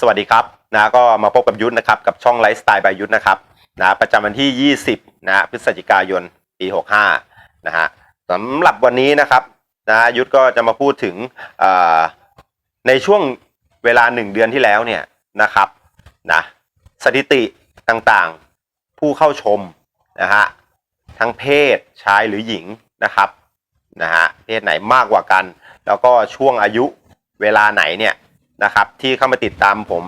สวัสดีครับนะก็มาพบกับยุทธนะครับกับช่องไลฟ์สไตล์บายยุทธนะครับนะประจำวันที่ 20นะพฤศจิกายนปี65นะฮะสำหรับวันนี้นะครับนะยุทธก็จะมาพูดถึงในช่วงเวลาหนึ่งเดือนที่แล้วเนี่ยนะครับนะสถิติต่างๆผู้เข้าชมนะฮะทั้งเพศชายหรือหญิงนะครับนะฮะเพศไหนมากกว่ากัน แล้วก็ช่วงอายุเวลาไหนเนี่ย นะครับที่เข้ามาติดตามผม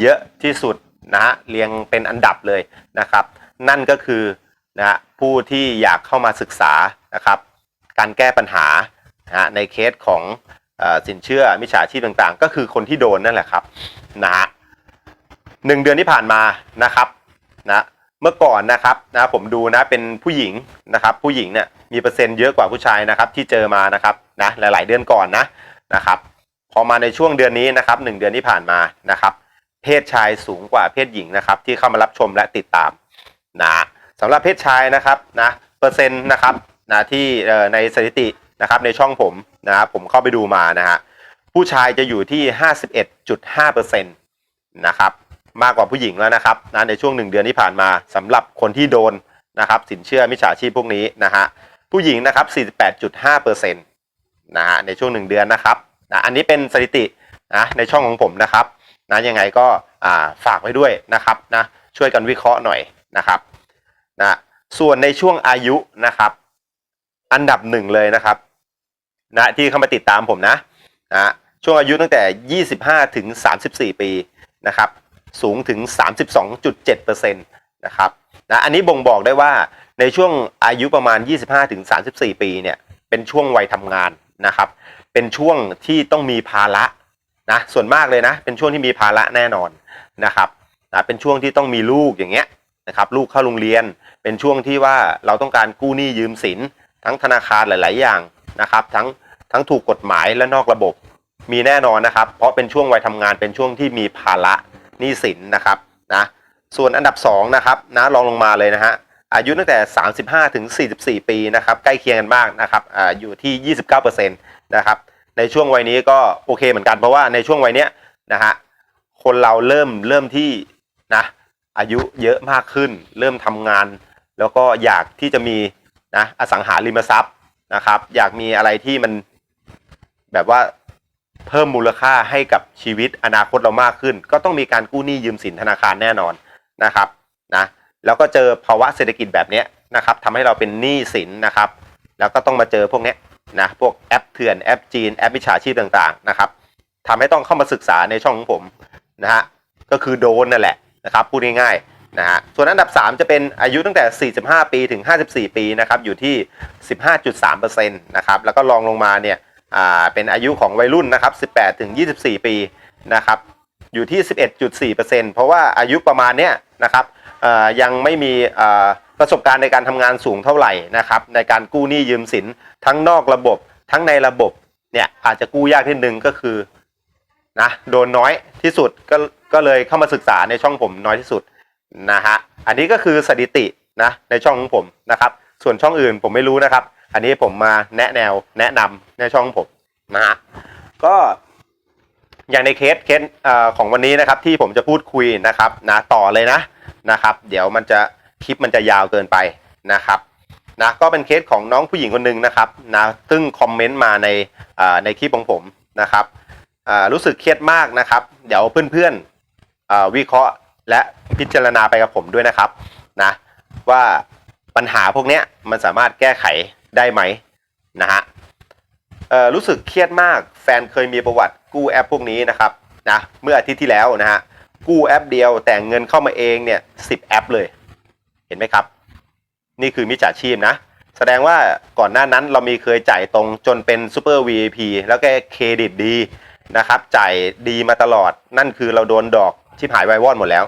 เยอะที่สุดนะฮะเรียงเป็นอันดับเลยนะครับ นั่นก็คือนะฮะผู้ที่อยากเข้ามาศึกษานะครับการแก้ปัญหานะฮะในเคสของเออสินเชื่อมิจฉาชีพต่างๆ ก็คือคนที่โดนนั่นแหละครับนะฮะหนึ่งเดือนที่ผ่านมานะครับนะเมื่อก่อนนะครับนะผมดูนะเป็นผู้หญิงนะครับ ผู้หญิงเนี่ยมีเปอร์เซ็นต์เยอะกว่าผู้ชายนะครับที่เจอมานะครับนะหลาย ๆ เดือนก่อนนะนะครับ พอมาในช่วงเดือนนี้นะครับหนึ่งเดือนที่ผ่านมานะครับ เพศชายสูงกว่าเพศหญิงนะครับที่เข้ามารับชมและติดตามนะสำหรับเพศชายนะครับนะเปอร์เซ็นต์นะครับนะที่ในสถิตินะครับในช่องผมนะครับผมเข้าไปดูมานะฮะผู้ชายจะอยู่ที่ 51.5%นะครับมากกว่าผู้หญิงแล้วนะครับนะในช่วงหนึ่งเดือนที่ผ่านมาสำหรับคนที่โดนนะครับสินเชื่อมิจฉาชีพพวกนี้นะฮะผู้หญิงนะครับ 48.5%นะฮะในช่วงหนึ่งเดือนนะครับ นะอันนี้เป็นสถิตินะในช่องของผมนะครับนะยังไงก็ฝากไว้ด้วยนะครับนะช่วยกันวิเคราะห์หน่อยนะครับนะส่วนในช่วงอายุนะครับ อันดับหนึ่งเลยนะครับนะที่เข้ามาติดตามผมนะนะช่วงอายุตั้งแต่ 25 ถึง 34 ปีนะครับสูงถึง 32.7%นะครับนะอันนี้บ่งบอกได้ว่าในช่วงอายุประมาณ 25 ถึง 34 ปีเนี่ยเป็นช่วงวัยทำงานนะครับ เป็นช่วงที่ต้องมีภาระนะส่วนมากเลยนะ เป็นช่วงที่มีภาระแน่นอนนะครับนะเป็นช่วงที่ต้องมีลูกอย่างเงี้ยนะครับลูกเข้าโรงเรียน เป็นช่วงที่ว่าเราต้องการกู้หนี้ยืมสิน ทั้งธนาคารหลาย ๆ อย่างนะครับ ทั้งทั้งถูกกฎหมายและนอกระบบมีแน่นอนนะครับ เพราะเป็นช่วงวัยทำงานเป็นช่วงที่มีภาระหนี้สินนะครับนะส่วนอันดับ2นะครับนะลองลงมาเลยนะฮะ อายุตั้งแต่ 35 ถึง 44 ปีนะครับใกล้เคียงกันมากนะครับอ่าอยู่ที่ 29%นะครับในช่วงวัยนี้ก็โอเคเหมือนกันเพราะว่าในช่วงวัยเนี้ยนะฮะคนเราเริ่มเริ่มที่นะอายุเยอะมากขึ้น เริ่มทำงาน แล้วก็อยากที่จะมีนะอสังหาริมทรัพย์นะครับ อยากมีอะไรที่มันแบบว่าเพิ่มมูลค่าให้กับชีวิตอนาคตเรามากขึ้น ก็ต้องมีการกู้หนี้ยืมสินธนาคารแน่นอนนะครับนะ แล้วก็เจอภาวะเศรษฐกิจแบบนี้นะครับทำให้เราเป็นหนี้สินนะครับ แล้วก็ต้องมาเจอพวกนี้นะพวกแอปเถื่อนแอปจีนแอปมิจฉาชีพต่างๆนะครับทำให้ต้องเข้ามาศึกษาในช่องของผมนะฮะก็คือโดนนั่นแหละนะครับพูดง่ายๆนะฮะส่วนอันดับ 3 จะเป็นอายุตั้งแต่ 45 ปีถึง 54 ปีนะครับอยู่ที่ 15.3%นะครับแล้วก็ลองลงมาเนี่ยอ่าเป็นอายุของวัยรุ่นนะครับ 18ถึง24 ปีนะครับ อยู่ที่ 11.4%เพราะว่าอายุประมาณเนี้ยนะครับอ่อยังไม่มีอ่อประสบการณ์ในการทำงานสูงเท่าไหร่นะครับในการกู้หนี้ยืมสินทั้งนอกระบบทั้งในระบบเนี่ยอาจจะกู้ยากนิดนึงก็คือนะโดนน้อยที่สุดก็ก็เลยเข้ามาศึกษาในช่องผมน้อยที่สุดนะฮะอันนี้ก็คือสถิตินะในช่องของผมนะครับ ส่วนช่องอื่นผมไม่รู้นะครับ อันนี้ผมมาแนะแนวแนะนำในช่องผมนะฮะก็ อย่างในเคสเคสของวันนี้นะครับที่ผมจะพูดคุยนะครับนะต่อเลยนะนะครับ เดี๋ยวมันจะคลิปมันจะยาวเกินไปนะครับนะก็เป็นเคสของน้องผู้หญิงคนหนึ่งนะครับนะซึ่งคอมเมนต์มาในในคลิปของผมนะครับรู้สึกเครียดมากนะครับ เดี๋ยวเพื่อนๆอ่าวิเคราะห์และพิจารณาไปกับผมด้วยนะครับนะว่าปัญหาพวกนี้มันสามารถแก้ไขได้ไหมนะฮะ รู้สึกเครียดมาก แฟนเคยมีประวัติกู้แอปพวกนี้นะครับนะเมื่ออาทิตย์ที่แล้วนะฮะกู้แอปเดียวแต่เงินเข้ามาเองเนี่ยสิบแอปเลย เห็นไหมครับ นี่คือมิจฉาชีพนะ แสดงว่าก่อนหน้านั้นเรามีเคยจ่ายตรงจนเป็นซูเปอร์ VIP แล้วก็เครดิตดีนะครับ จ่ายดีมาตลอดนั่นคือเราโดนดอกชิบหายไวายวอดหมดแล้ว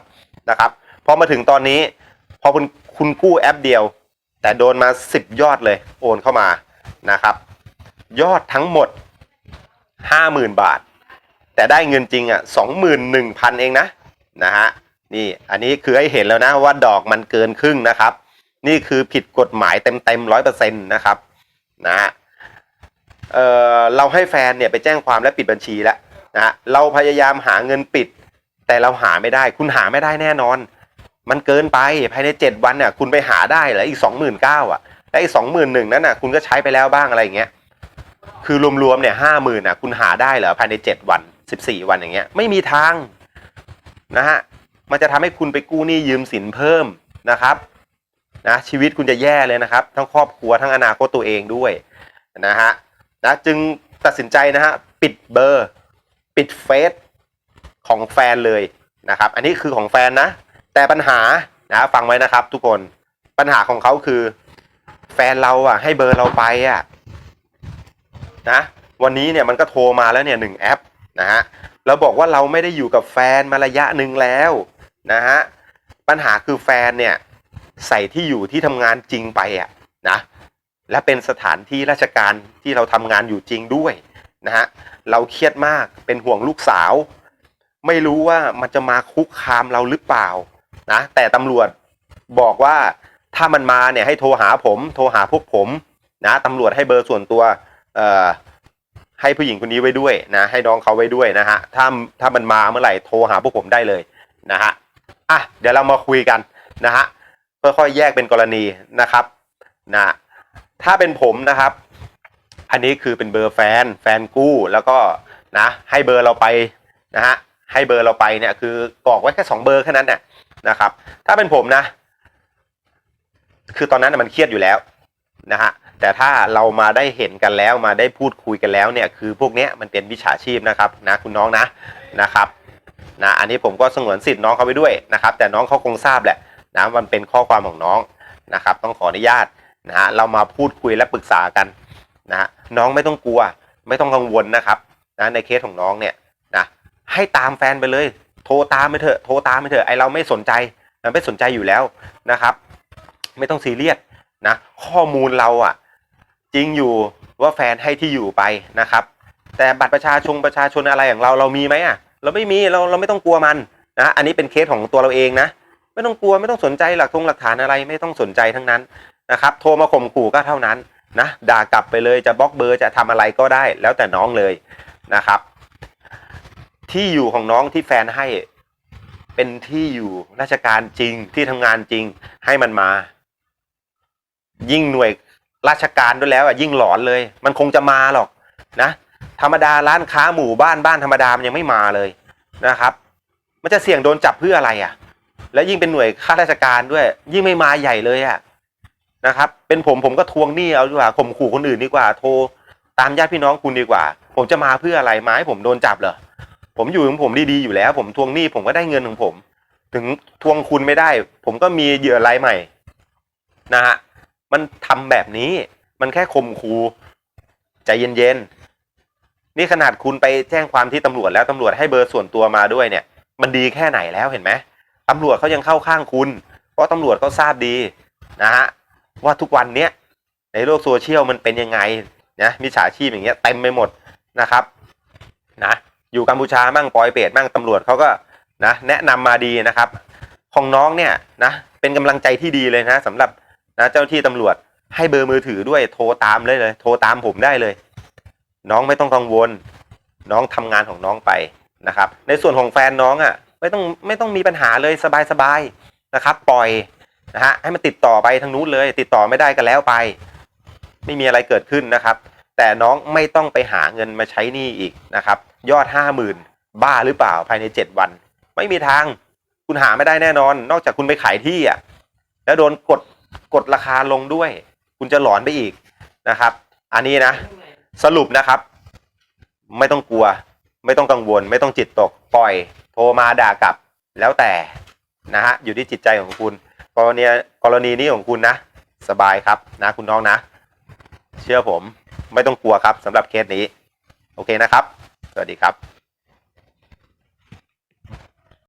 นะครับพอมาถึงตอนนี้พอคุณคุณกู้แอปเดียว แต่โดนมา 10 ยอดเลยโอนเข้ามานะครับ ยอดทั้งหมด50,000บาท แต่ได้เงินจริงอะ21,000เองนะนะฮะนี่อันนี้คือให้เห็นแล้วนะว่าดอกมันเกินครึ่งนะครับ นี่คือผิดกฎหมายเต็มเต็มร้อยเปอร์เซ็นต์นะครับนะฮะเออเราให้แฟนเนี่ยไปแจ้งความและปิดบัญชีแล้วนะฮะเราพยายามหาเงินปิด แต่เราหาไม่ได้ คุณหาไม่ได้แน่นอน มันเกินไปภายในเจ็ดวันเนี่ยคุณไปหาได้เหรออีกสองหมื่นเก้าอะและอีกสองหมื่นหนึ่งนั้นน่ะคุณก็ใช้ไปแล้วบ้างอะไรอย่างเงี้ย คือรวมๆเนี่ยห้าหมื่นอะคุณหาได้เหรอภายในเจ็ดวันสิบสี่วันอย่างเงี้ยไม่มีทางนะฮะมันจะทำให้คุณไปกู้หนี้ยืมสินเพิ่มนะครับนะชีวิตคุณจะแย่เลยนะครับ ทั้งครอบครัวทั้งอนาคตตัวเองด้วยนะฮะนะจึงตัดสินใจนะฮะปิดเบอร์ ปิดเฟซของแฟนเลยนะครับ อันนี้คือของแฟนนะ แต่ปัญหานะฟังไว้นะครับ ทุกคนปัญหาของเขาคือ แฟนเราอะ ให้เบอร์เราไปอะ นะวันนี้เนี่ยมันก็โทรมาแล้วเนี่ยหนึ่งแอปนะฮะเราบอกว่าเราไม่ได้อยู่กับแฟนมาระยะหนึ่งแล้วนะฮะปัญหาคือแฟนเนี่ยใส่ที่อยู่ที่ทำงานจริงไปอะนะและเป็นสถานที่ราชการที่เราทำงานอยู่จริงด้วยนะฮะเราเครียดมากเป็นห่วงลูกสาว ไม่รู้ว่ามันจะมาคุกคามเราหรือเปล่านะแต่ตำรวจบอกว่าถ้ามันมาเนี่ยให้โทรหาผม โทรหาพวกผมนะตำรวจให้เบอร์ส่วนตัว ให้ผู้หญิงคนนี้ไว้ด้วยนะ ให้น้องเขาไว้ด้วยนะฮะถ้าถ้ามันมาเมื่อไหร่โทรหาพวกผมได้เลยนะฮะอะเดี๋ยวเรามาคุยกันนะฮะค่อยๆแยกเป็นกรณีนะครับนะถ้าเป็นผมนะครับ อันนี้คือเป็นเบอร์แฟน แฟนกู้แล้วก็นะ ให้เบอร์เราไปนะฮะให้เบอร์เราไปเนี่ยคือกรอกไว้แค่สองเบอร์แค่นั้นเนี่ยนะครับ ถ้าเป็นผมนะ คือตอนนั้นมันเครียดอยู่แล้วนะฮะ แต่ถ้าเรามาได้เห็นกันแล้วมาได้พูดคุยกันแล้วเนี่ยคือพวกเนี้ยมันเป็นวิชาชีพนะครับนะคุณน้องนะนะครับนะอันนี้ผมก็สงวนสิทธิ์น้องเขาไปด้วยนะครับ แต่น้องเขาคงทราบแหละนะมันเป็นข้อความของน้องนะครับ ต้องขออนุญาตนะฮะเรามาพูดคุยและปรึกษากันนะฮะน้องไม่ต้องกลัว ไม่ต้องกังวลนะครับนะในเคสของน้องเนี่ยนะให้ตามแฟนไปเลย โทรตามไปเถอะโทรตามไปเถอะไอเราไม่สนใจมันไม่สนใจอยู่แล้วนะครับ ไม่ต้องซีเรียสนะข้อมูลเราอะ จริงอยู่ว่าแฟนให้ที่อยู่ไปนะครับ แต่บัตรประชาชนประชาชนอะไรอย่างเราเรามีไหมอะ เราไม่มีเราเราไม่ต้องกลัวมันนะอันนี้เป็นเคสของตัวเราเองนะ ไม่ต้องกลัวไม่ต้องสนใจหลักทงหลักฐานอะไรไม่ต้องสนใจทั้งนั้นนะครับ โทรมาข่มขู่ก็เท่านั้นนะด่ากลับไปเลยจะบล็อกเบอร์จะทำอะไรก็ได้แล้วแต่น้องเลยนะครับ ที่อยู่ของน้องที่แฟนให้เป็นที่อยู่ราชการจริงที่ทำงานจริงให้มันมา ยิ่งหน่วย ราชการด้วยแล้วอะยิ่งหลอนเลย มันคงจะมาหรอกนะ ธรรมดาร้านค้าหมู่บ้านบ้านธรรมดามันยังไม่มาเลยนะครับ มันจะเสี่ยงโดนจับเพื่ออะไรอะ แล้วยิ่งเป็นหน่วยข้าราชการด้วย ยิ่งไม่มาใหญ่เลยอะนะครับ เป็นผมผมก็ทวงหนี้เอาดีกว่าข่มขู่คนอื่นดีกว่า โทรตามญาติพี่น้องคุณดีกว่า ผมจะมาเพื่ออะไรมาให้ผมโดนจับเหรอผมอยู่ของผมดีๆอยู่แล้ว ผมทวงหนี้ผมก็ได้เงินของผม ถึงทวงคุณไม่ได้ ผมก็มีเหยื่อรายใหม่ นะฮะ มันทำแบบนี้ มันแค่ข่มขู่ใจเย็นๆนี่ขนาดคุณไปแจ้งความที่ตำรวจแล้วตำรวจให้เบอร์ส่วนตัวมาด้วยเนี่ย มันดีแค่ไหนแล้วเห็นไหมตำรวจเขายังเข้าข้างคุณ เพราะตำรวจเขาทราบดีนะฮะว่าทุกวันเนี้ยในโลกโซเชียลมันเป็นยังไงนะมิจฉาชีพอย่างเงี้ยเต็มไปหมดนะครับนะอยู่กัมพูชามั่งปอยเปตมั่งตำรวจเขาก็นะแนะนำมาดีนะครับ ของน้องเนี่ยนะเป็นกำลังใจที่ดีเลยนะสำหรับ นะเจ้าที่ตำรวจให้เบอร์มือถือด้วยโทรตามเลยเลย โทรตามผมได้เลย น้องไม่ต้องกังวล น้องทำงานของน้องไปนะครับ ในส่วนของแฟนน้องอะ ไม่ต้องไม่ต้องมีปัญหาเลยสบายๆนะครับ ปล่อยนะฮะให้มันติดต่อไปทางนู้นเลย ติดต่อไม่ได้ก็แล้วไป ไม่มีอะไรเกิดขึ้นนะครับ แต่น้องไม่ต้องไปหาเงินมาใช้หนี้อีกนะครับ ยอดห้าหมื่นบ้าหรือเปล่าภายในเจ็ดวัน ไม่มีทาง คุณหาไม่ได้แน่นอน นอกจากคุณไปขายที่อะแล้วโดนกด กดราคาลงด้วย คุณจะหลอนไปอีกนะครับ อันนี้นะ สรุปนะครับ ไม่ต้องกลัว ไม่ต้องกังวล ไม่ต้องจิตตกปล่อย โทรมาด่ากลับแล้วแต่นะฮะอยู่ที่จิตใจของคุณ กรณีกรณีนี้ของคุณนะ สบายครับนะคุณน้องนะ เชื่อผมไม่ต้องกลัวครับสำหรับเคสนี้ โอเคนะครับ สวัสดีครับ